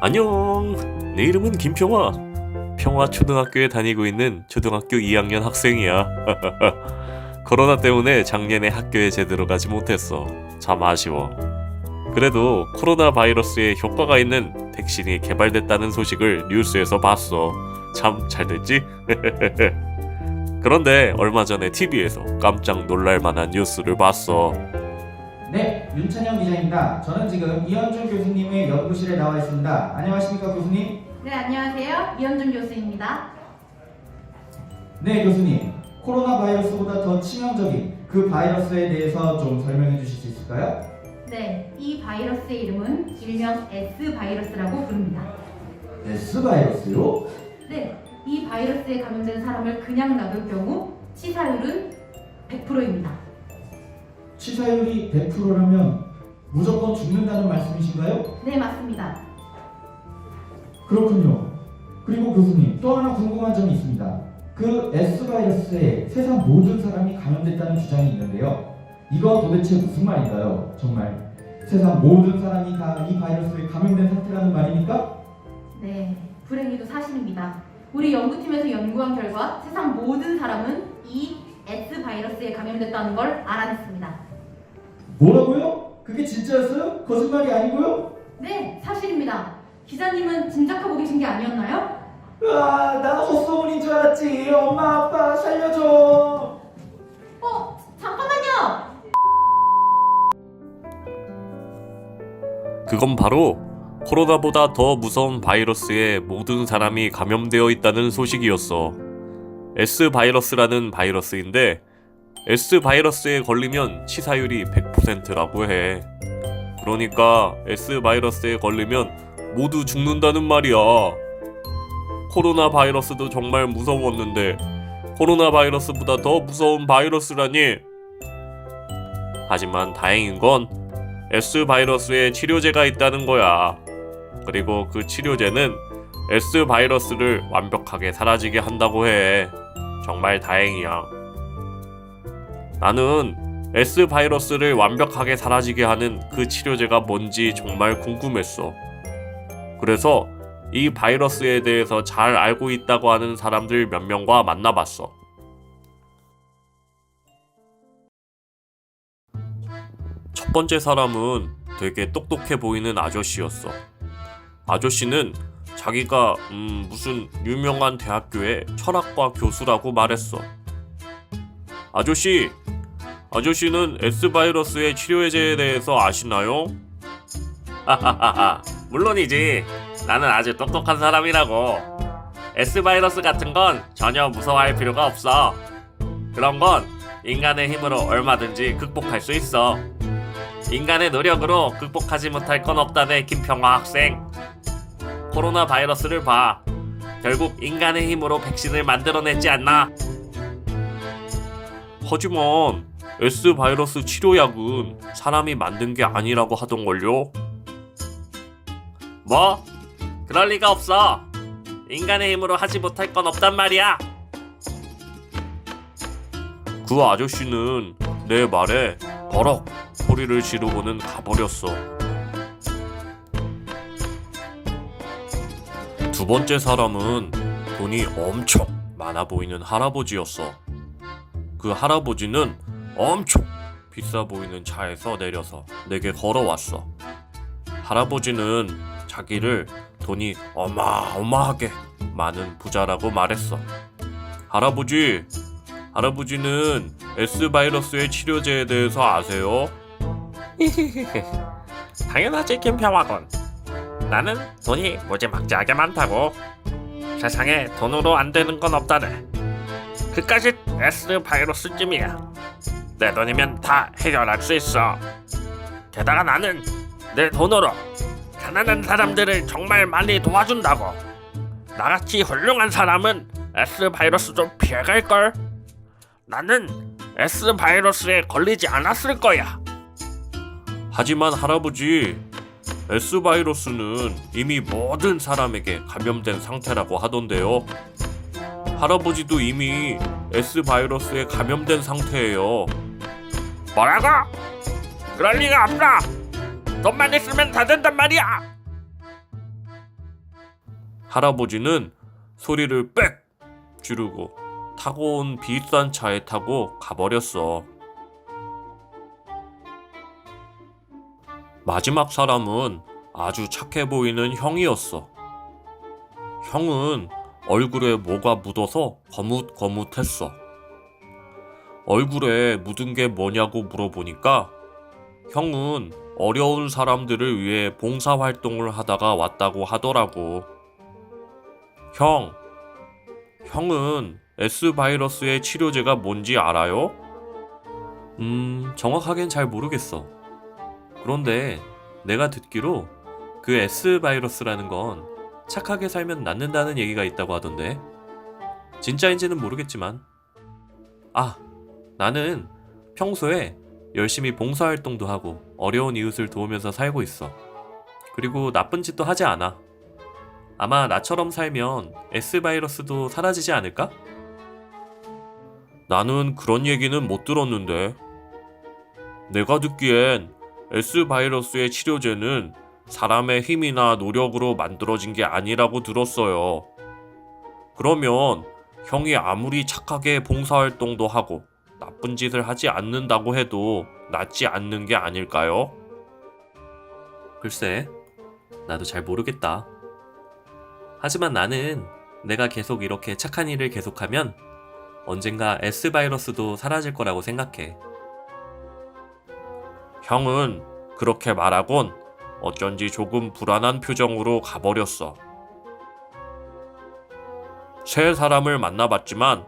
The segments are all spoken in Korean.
안녕. 내 이름은 김평화. 평화초등학교에 다니고 있는 초등학교 2학년 학생이야. 코로나 때문에 작년에 학교에 제대로 가지 못했어. 참 아쉬워. 그래도 코로나 바이러스에 효과가 있는 백신이 개발됐다는 소식을 뉴스에서 봤어. 참 잘 됐지? 그런데 얼마 전에 TV에서 깜짝 놀랄 만한 뉴스를 봤어. 네, 윤찬영 기자입니다. 저는 지금 이현준 교수님의 연구실에 나와 있습니다. 안녕하십니까 교수님? 네, 안녕하세요. 이현준 교수입니다. 네, 교수님. 코로나 바이러스보다 더 치명적인 그 바이러스에 대해서 좀 설명해 주실 수 있을까요? 네, 이 바이러스의 이름은 일명 S 바이러스라고 부릅니다. S 바이러스요? 네, 이 바이러스에 감염된 사람을 그냥 놔둘 경우 치사율은 100%입니다. 치사율이 100%라면 무조건 죽는다는 말씀이신가요? 네, 맞습니다. 그렇군요. 그리고 교수님, 또 하나 궁금한 점이 있습니다. 그 S 바이러스에 세상 모든 사람이 감염됐다는 주장이 있는데요. 이거 도대체 무슨 말인가요? 정말 세상 모든 사람이 다 이 바이러스에 감염된 상태라는 말입니까? 네, 불행히도 사실입니다. 우리 연구팀에서 연구한 결과 세상 모든 사람은 이 S 바이러스에 감염됐다는 걸 알아냈습니다. 뭐라고요? 그게 진짜였어요? 거짓말이 아니고요? 네, 사실입니다. 기자님은 짐작하고 계신 게 아니었나요? 으아, 나 헛소문인 줄 알았지. 엄마, 아빠, 살려줘. 어, 잠깐만요. 그건 바로 코로나보다 더 무서운 바이러스에 모든 사람이 감염되어 있다는 소식이었어. S 바이러스라는 바이러스인데 S 바이러스에 걸리면 치사율이 100%라고 해. 그러니까 S 바이러스에 걸리면 모두 죽는다는 말이야. 코로나 바이러스도 정말 무서웠는데 코로나 바이러스보다 더 무서운 바이러스라니. 하지만 다행인 건 S 바이러스에 치료제가 있다는 거야. 그리고 그 치료제는 S 바이러스를 완벽하게 사라지게 한다고 해. 정말 다행이야. 나는 S 바이러스를 완벽하게 사라지게 하는 그 치료제가 뭔지 정말 궁금했어. 그래서 이 바이러스에 대해서 잘 알고 있다고 하는 사람들 몇 명과 만나봤어. 첫 번째 사람은 되게 똑똑해 보이는 아저씨였어. 아저씨는 자기가 음, 무슨 유명한 대학교의 철학과 교수라고 말했어. 아저씨, 아저씨는 S 바이러스의 치료제에 대해서 아시나요? 하하하하, 물론이지. 나는 아주 똑똑한 사람이라고. S 바이러스 같은 건 전혀 무서워할 필요가 없어. 그런 건 인간의 힘으로 얼마든지 극복할 수 있어. 인간의 노력으로 극복하지 못할 건 없다네 김평화 학생. 코로나 바이러스를 봐. 결국 인간의 힘으로 백신을 만들어냈지 않나? 하지만 S 바이러스 치료약은 사람이 만든 게 아니라고 하던걸요? 뭐? 그럴 리가 없어. 인간의 힘으로 하지 못할 건 없단 말이야. 그 아저씨는 내 말에 버럭 소리를 지르고는 가버렸어. 두 번째 사람은 돈이 엄청 많아 보이는 할아버지였어. 그 할아버지는 엄청 비싸 보이는 차에서 내려서 내게 걸어왔어. 할아버지는 자기를 돈이 어마어마하게 많은 부자라고 말했어. 할아버지, 할아버지는 S 바이러스의 치료제에 대해서 아세요? 당연하지 김평화군. 나는 돈이 무지막지하게 많다고. 세상에 돈으로 안 되는 건 없다네. 그까짓 S 바이러스쯤이야. 내 돈이면 다 해결할 수 있어. 게다가 나는 내 돈으로 가난한 사람들을 정말 많이 도와준다고. 나같이 훌륭한 사람은 S 바이러스도 피해갈 걸. 나는 S 바이러스에 걸리지 않았을 거야. 하지만 할아버지, S 바이러스는 이미 모든 사람에게 감염된 상태라고 하던데요. 할아버지도 이미 S 바이러스에 감염된 상태예요. 뭐라고? 그럴 리가 없어. 돈만 있으면 다 된단 말이야. 할아버지는 소리를 빽 지르고 타고 온 비싼 차에 타고 가버렸어. 마지막 사람은 아주 착해 보이는 형이었어. 형은 얼굴에 뭐가 묻어서 거뭇거뭇했어. 얼굴에 묻은 게 뭐냐고 물어보니까 형은 어려운 사람들을 위해 봉사활동을 하다가 왔다고 하더라고. 형, 형은 S 바이러스의 치료제가 뭔지 알아요? 음, 정확하겐 잘 모르겠어. 그런데 내가 듣기로 그 S 바이러스라는 건 착하게 살면 낫는다는 얘기가 있다고 하던데. 진짜인지는 모르겠지만. 아, 나는 평소에 열심히 봉사활동도 하고 어려운 이웃을 도우면서 살고 있어. 그리고 나쁜 짓도 하지 않아. 아마 나처럼 살면 S 바이러스도 사라지지 않을까? 나는 그런 얘기는 못 들었는데. 내가 듣기엔 S 바이러스의 치료제는 사람의 힘이나 노력으로 만들어진 게 아니라고 들었어요. 그러면 형이 아무리 착하게 봉사활동도 하고 나쁜 짓을 하지 않는다고 해도 낫지 않는 게 아닐까요? 글쎄, 나도 잘 모르겠다. 하지만 나는 내가 계속 이렇게 착한 일을 계속하면 언젠가 S 바이러스도 사라질 거라고 생각해. 형은 그렇게 말하곤 어쩐지 조금 불안한 표정으로 가버렸어. 새 사람을 만나봤지만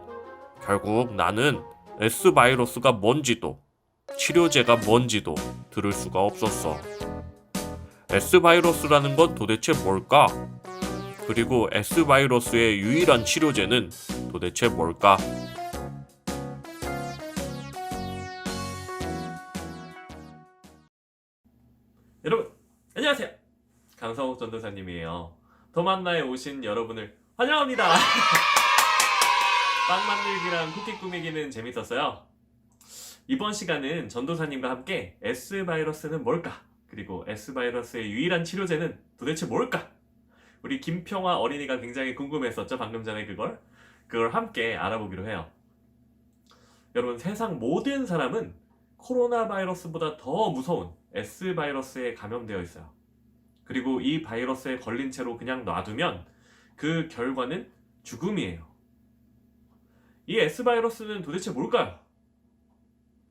결국 나는 S 바이러스가 뭔지도 치료제가 뭔지도 들을 수가 없었어. S 바이러스라는 건 도대체 뭘까? 그리고 S 바이러스의 유일한 치료제는 도대체 뭘까? 강성욱 전도사님이에요. 도만나에 오신 여러분을 환영합니다. 빵 만들기랑 쿠키 꾸미기는 재밌었어요. 이번 시간은 전도사님과 함께 S 바이러스는 뭘까? 그리고 S 바이러스의 유일한 치료제는 도대체 뭘까? 우리 김평화 어린이가 굉장히 궁금했었죠 방금 전에 그걸? 그걸 함께 알아보기로 해요. 여러분 세상 모든 사람은 코로나 바이러스보다 더 무서운 S 바이러스에 감염되어 있어요. 그리고 이 바이러스에 걸린 채로 그냥 놔두면 그 결과는 죽음이에요. 이 S 바이러스는 도대체 뭘까요?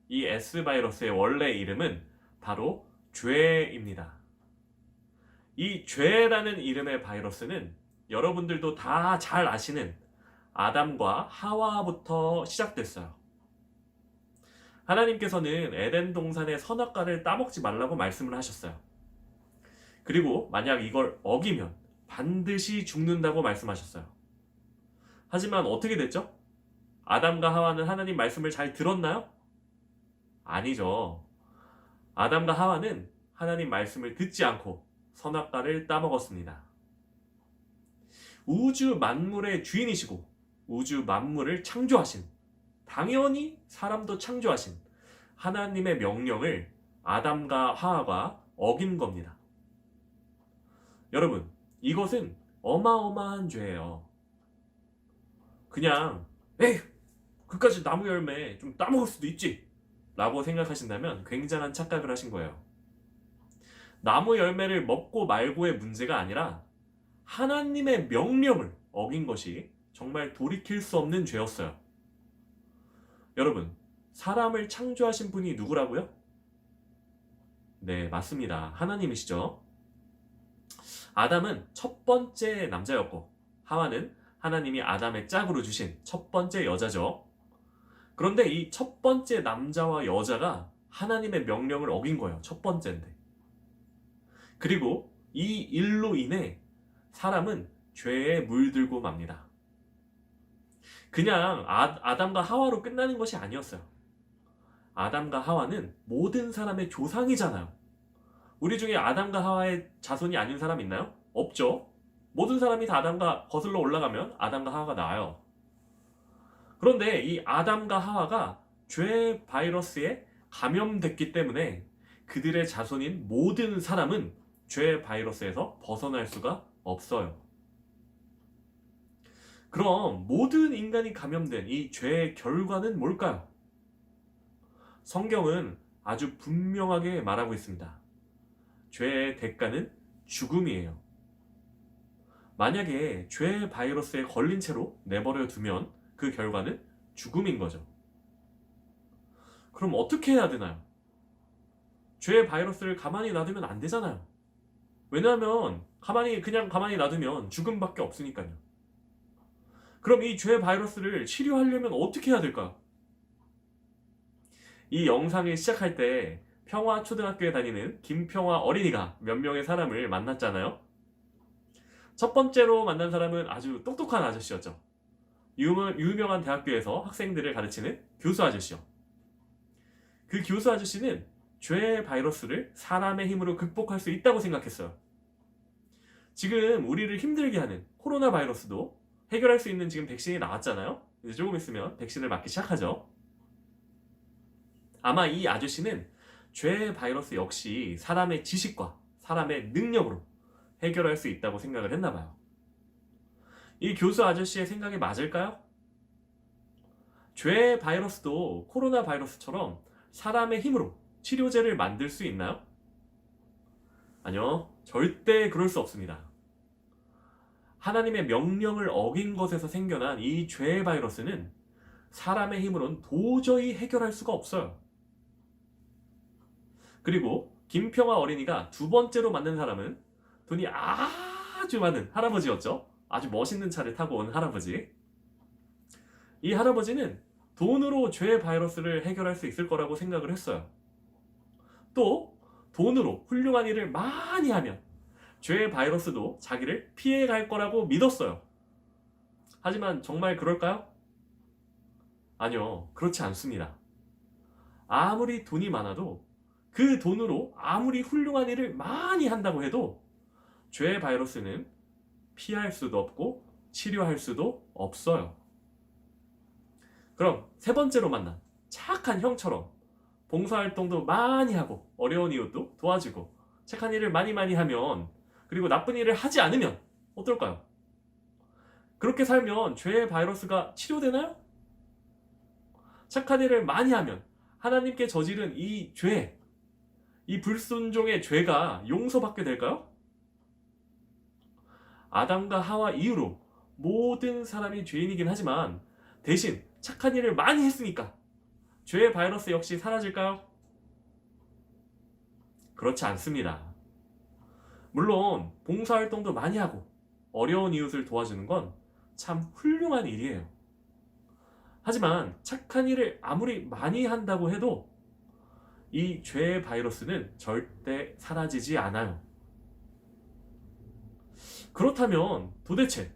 이 S 바이러스의 원래 이름은 바로 죄입니다. 이 죄라는 이름의 바이러스는 여러분들도 다 잘 아시는 아담과 하와부터 시작됐어요. 하나님께서는 에덴 동산의 선악과를 따먹지 말라고 말씀을 하셨어요. 그리고 만약 이걸 어기면 반드시 죽는다고 말씀하셨어요. 하지만 어떻게 됐죠? 아담과 하와는 하나님 말씀을 잘 들었나요? 아니죠. 아담과 하와는 하나님 말씀을 듣지 않고 선악과를 따먹었습니다. 우주 만물의 주인이시고 우주 만물을 창조하신 당연히 사람도 창조하신 하나님의 명령을 아담과 하와가 어긴 겁니다. 여러분, 이것은 어마어마한 죄예요. 그냥 에이, 그까지 나무 열매 좀 따먹을 수도 있지 라고 생각하신다면 굉장한 착각을 하신 거예요. 나무 열매를 먹고 말고의 문제가 아니라 하나님의 명령을 어긴 것이 정말 돌이킬 수 없는 죄였어요. 여러분, 사람을 창조하신 분이 누구라고요? 네, 맞습니다. 하나님이시죠. 아담은 첫 번째 남자였고, 하와는 하나님이 아담의 짝으로 주신 첫 번째 여자죠. 그런데 이 첫 번째 남자와 여자가 하나님의 명령을 어긴 거예요. 첫 번째인데. 그리고 이 일로 인해 사람은 죄에 물들고 맙니다. 그냥 아, 아담과 하와로 끝나는 것이 아니었어요. 아담과 하와는 모든 사람의 조상이잖아요. 우리 중에 아담과 하와의 자손이 아닌 사람 있나요? 없죠. 모든 사람이 다 아담과 거슬러 올라가면 아담과 하와가 나와요. 그런데 이 아담과 하와가 죄 바이러스에 감염됐기 때문에 그들의 자손인 모든 사람은 죄 바이러스에서 벗어날 수가 없어요. 그럼 모든 인간이 감염된 이 죄의 결과는 뭘까요? 성경은 아주 분명하게 말하고 있습니다. 죄의 대가는 죽음이에요. 만약에 죄 바이러스에 걸린 채로 내버려 두면 그 결과는 죽음인 거죠. 그럼 어떻게 해야 되나요? 죄 바이러스를 가만히 놔두면 안 되잖아요. 왜냐하면 가만히 그냥 가만히 놔두면 죽음밖에 없으니까요. 그럼 이 죄 바이러스를 치료하려면 어떻게 해야 될까요? 이 영상을 시작할 때 평화 초등학교에 다니는 김평화 어린이가 몇 명의 사람을 만났잖아요. 첫 번째로 만난 사람은 아주 똑똑한 아저씨였죠. 유명, 유명한 대학교에서 학생들을 가르치는 교수 아저씨요. 그 교수 아저씨는 죄 바이러스를 사람의 힘으로 극복할 수 있다고 생각했어요. 지금 우리를 힘들게 하는 코로나 바이러스도 해결할 수 있는 지금 백신이 나왔잖아요. 이제 조금 있으면 백신을 맞기 시작하죠. 아마 이 아저씨는 죄 바이러스 역시 사람의 지식과 사람의 능력으로 해결할 수 있다고 생각을 했나 봐요. 이 교수 아저씨의 생각이 맞을까요? 죄 바이러스도 코로나 바이러스처럼 사람의 힘으로 치료제를 만들 수 있나요? 아니요. 절대 그럴 수 없습니다. 하나님의 명령을 어긴 것에서 생겨난 이죄 바이러스는 사람의 힘으로는 도저히 해결할 수가 없어요. 그리고 김평화 어린이가 두 번째로 만난 사람은 돈이 아주 많은 할아버지였죠. 아주 멋있는 차를 타고 온 할아버지. 이 할아버지는 돈으로 죄 바이러스를 해결할 수 있을 거라고 생각을 했어요. 또 돈으로 훌륭한 일을 많이 하면 죄 바이러스도 자기를 피해 갈 거라고 믿었어요. 하지만 정말 그럴까요? 아니요, 그렇지 않습니다. 아무리 돈이 많아도 그 돈으로 아무리 훌륭한 일을 많이 한다고 해도 죄 바이러스는 피할 수도 없고 치료할 수도 없어요. 그럼 세 번째로 만난 착한 형처럼 봉사활동도 많이 하고 어려운 이웃도 도와주고 착한 일을 많이 많이 하면 그리고 나쁜 일을 하지 않으면 어떨까요? 그렇게 살면 죄의 바이러스가 치료되나요? 착한 일을 많이 하면 하나님께 저지른 이 죄, 이 불순종의 죄가 용서받게 될까요? 아담과 하와 이후로 모든 사람이 죄인이긴 하지만 대신 착한 일을 많이 했으니까 죄의 바이러스 역시 사라질까요? 그렇지 않습니다. 물론 봉사활동도 많이 하고 어려운 이웃을 도와주는 건 참 훌륭한 일이에요. 하지만 착한 일을 아무리 많이 한다고 해도 이 죄의 바이러스는 절대 사라지지 않아요. 그렇다면 도대체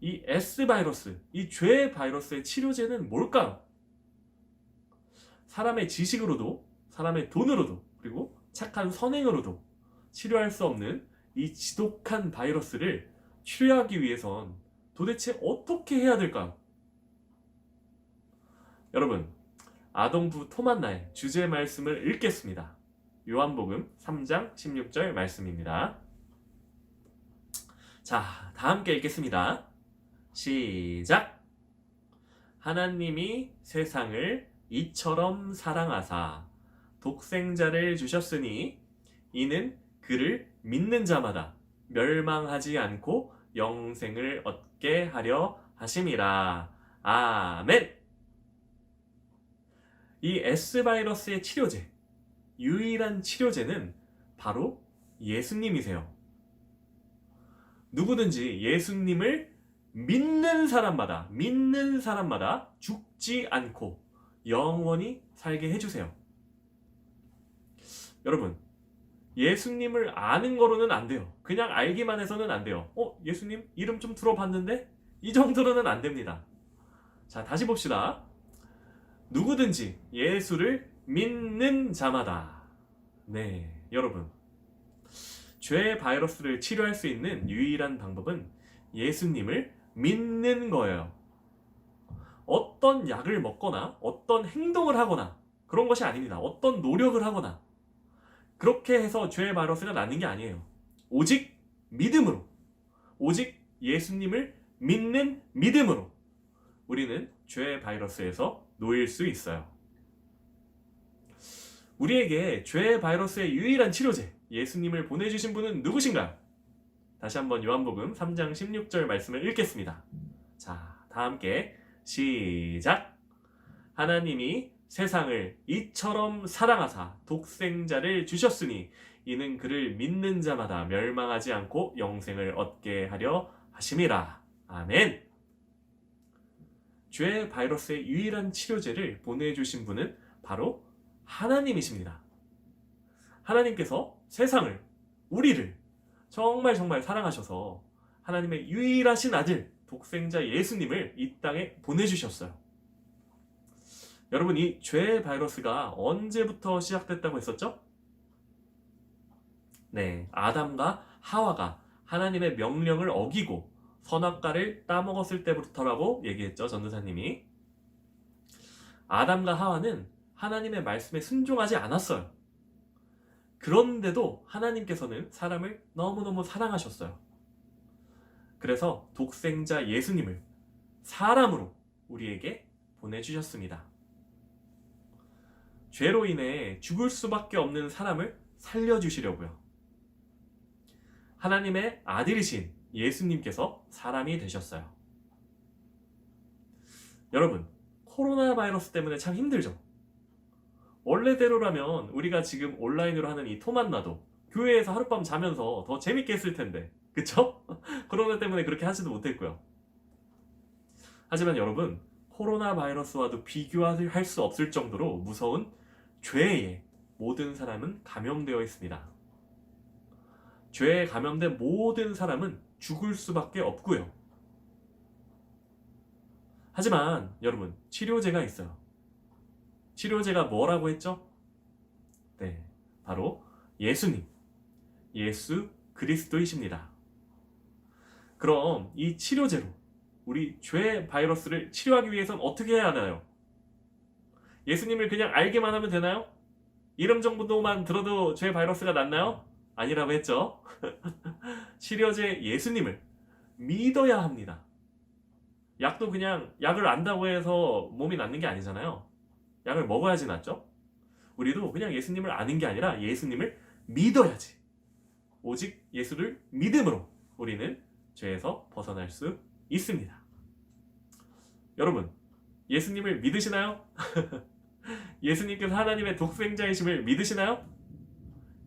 이 S 바이러스, 이죄 바이러스의 치료제는 뭘까요? 사람의 지식으로도, 사람의 돈으로도, 그리고 착한 선행으로도 치료할 수 없는 이 지독한 바이러스를 치료하기 위해선 도대체 어떻게 해야 될까요? 여러분, 아동부 토만나의 주제 말씀을 읽겠습니다. 요한복음 3장 16절 말씀입니다. 자, 다 함께 읽겠습니다. 시작! 하나님이 세상을 이처럼 사랑하사 독생자를 주셨으니 이는 그를 믿는 자마다 멸망하지 않고 영생을 얻게 하려 하심이라. 아멘! 이 S바이러스의 치료제, 유일한 치료제는 바로 예수님이세요. 누구든지 예수님을 믿는 사람마다, 믿는 사람마다 죽지 않고 영원히 살게 해주세요. 여러분, 예수님을 아는 거로는 안 돼요. 그냥 알기만 해서는 안 돼요. 어, 예수님 이름 좀 들어봤는데? 이 정도로는 안 됩니다. 자, 다시 봅시다. 누구든지 예수를 믿는 자마다. 네, 여러분. 죄 바이러스를 치료할 수 있는 유일한 방법은 예수님을 믿는 거예요. 어떤 약을 먹거나 어떤 행동을 하거나 그런 것이 아닙니다. 어떤 노력을 하거나 그렇게 해서 죄의 바이러스가 낫는 게 아니에요. 오직 믿음으로 오직 예수님을 믿는 믿음으로 우리는 죄의 바이러스에서 놓일 수 있어요. 우리에게 죄의 바이러스의 유일한 치료제 예수님을 보내주신 분은 누구신가요? 다시 한번 요한복음 3장 16절 말씀을 읽겠습니다. 자, 다 함께 시작. 하나님이 세상을 이처럼 사랑하사 독생자를 주셨으니 이는 그를 믿는 자마다 멸망하지 않고 영생을 얻게 하려 하심이라. 아멘. 죄 바이러스의 유일한 치료제를 보내주신 분은 바로 하나님이십니다. 하나님께서 세상을, 우리를 정말 정말 사랑하셔서 하나님의 유일하신 아들, 독생자 예수님을 이 땅에 보내주셨어요. 여러분, 이 죄 바이러스가 언제부터 시작됐다고 했었죠? 네, 아담과 하와가 하나님의 명령을 어기고 선악과를 따먹었을 때부터라고 얘기했죠, 전도사님이. 아담과 하와는 하나님의 말씀에 순종하지 않았어요. 그런데도 하나님께서는 사람을 너무너무 사랑하셨어요. 그래서 독생자 예수님을 사람으로 우리에게 보내주셨습니다. 죄로 인해 죽을 수밖에 없는 사람을 살려주시려고요. 하나님의 아들이신 예수님께서 사람이 되셨어요. 여러분, 코로나 바이러스 때문에 참 힘들죠? 원래대로라면 우리가 지금 온라인으로 하는 이 토만나도 교회에서 하룻밤 자면서 더 재밌게 했을 텐데, 그쵸? 코로나 때문에 그렇게 하지도 못했고요. 하지만 여러분, 코로나 바이러스와도 비교할 수 없을 정도로 무서운 죄에 모든 사람은 감염되어 있습니다. 죄에 감염된 모든 사람은 죽을 수밖에 없고요. 하지만 여러분, 치료제가 있어요. 치료제가 뭐라고 했죠? 네, 바로 예수님, 예수 그리스도이십니다. 그럼 이 치료제로 우리 죄 바이러스를 치료하기 위해선 어떻게 해야 하나요? 예수님을 그냥 알기만 하면 되나요? 이름 정도만 들어도 죄 바이러스가 낫나요? 아니라고 했죠. 치료제 예수님을 믿어야 합니다. 약도 그냥 약을 안다고 해서 몸이 낫는 게 아니잖아요. 약을 먹어야지 낫죠? 우리도 그냥 예수님을 아는 게 아니라 예수님을 믿어야지. 오직 예수를 믿음으로 우리는 죄에서 벗어날 수 있습니다. 여러분, 예수님을 믿으시나요? 예수님께서 하나님의 독생자이심을 믿으시나요?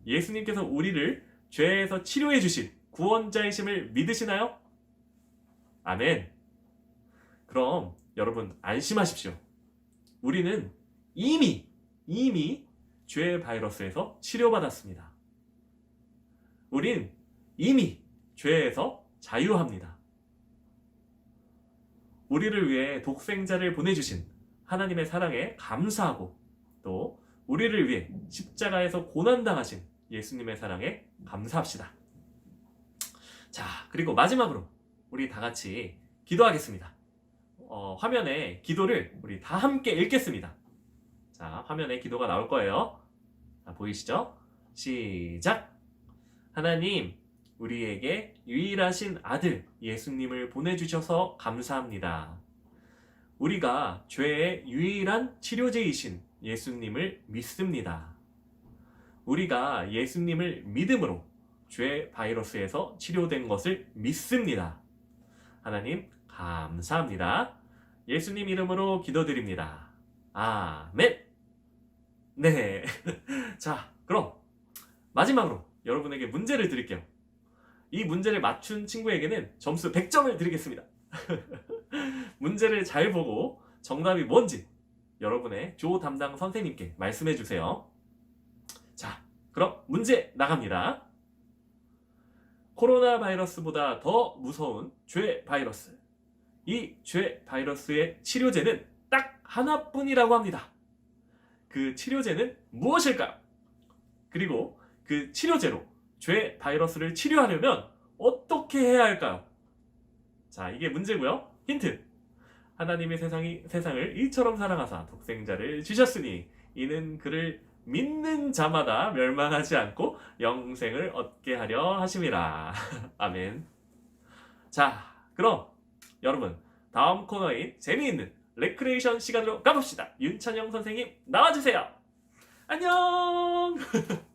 예수님께서 우리를 죄에서 치료해 주신 구원자이심을 믿으시나요? 아멘. 그럼 여러분 안심하십시오. 우리는 이미 이미 죄 바이러스에서 치료받았습니다. 우린 이미 죄에서 자유합니다. 우리를 위해 독생자를 보내주신 하나님의 사랑에 감사하고 또 우리를 위해 십자가에서 고난당하신 예수님의 사랑에 감사합시다. 자, 그리고 마지막으로 우리 다 같이 기도하겠습니다. 어, 화면에 기도를 우리 다 함께 읽겠습니다. 자, 화면에 기도가 나올 거예요. 자, 보이시죠? 시작! 하나님, 우리에게 유일하신 아들 예수님을 보내주셔서 감사합니다. 우리가 죄의 유일한 치료제이신 예수님을 믿습니다. 우리가 예수님을 믿음으로 죄 바이러스에서 치료된 것을 믿습니다. 하나님, 감사합니다. 예수님 이름으로 기도드립니다. 아멘! 네. 자, 그럼 마지막으로 여러분에게 문제를 드릴게요. 이 문제를 맞춘 친구에게는 점수 100점을 드리겠습니다. 문제를 잘 보고 정답이 뭔지 여러분의 조 담당 선생님께 말씀해 주세요. 자, 그럼 문제 나갑니다. 코로나 바이러스보다 더 무서운 죄 바이러스. 이 죄 바이러스의 치료제는 딱 하나뿐이라고 합니다. 그 치료제는 무엇일까요? 그리고 그 치료제로 죄 바이러스를 치료하려면 어떻게 해야 할까요? 자, 이게 문제고요. 힌트. 하나님의 세상이 세상을 이처럼 사랑하사 독생자를 주셨으니 이는 그를 믿는 자마다 멸망하지 않고 영생을 얻게 하려 하심이라. 아멘. 자, 그럼 여러분 다음 코너인 재미있는 레크레이션 시간으로 가봅시다. 윤찬영 선생님 나와주세요. 안녕.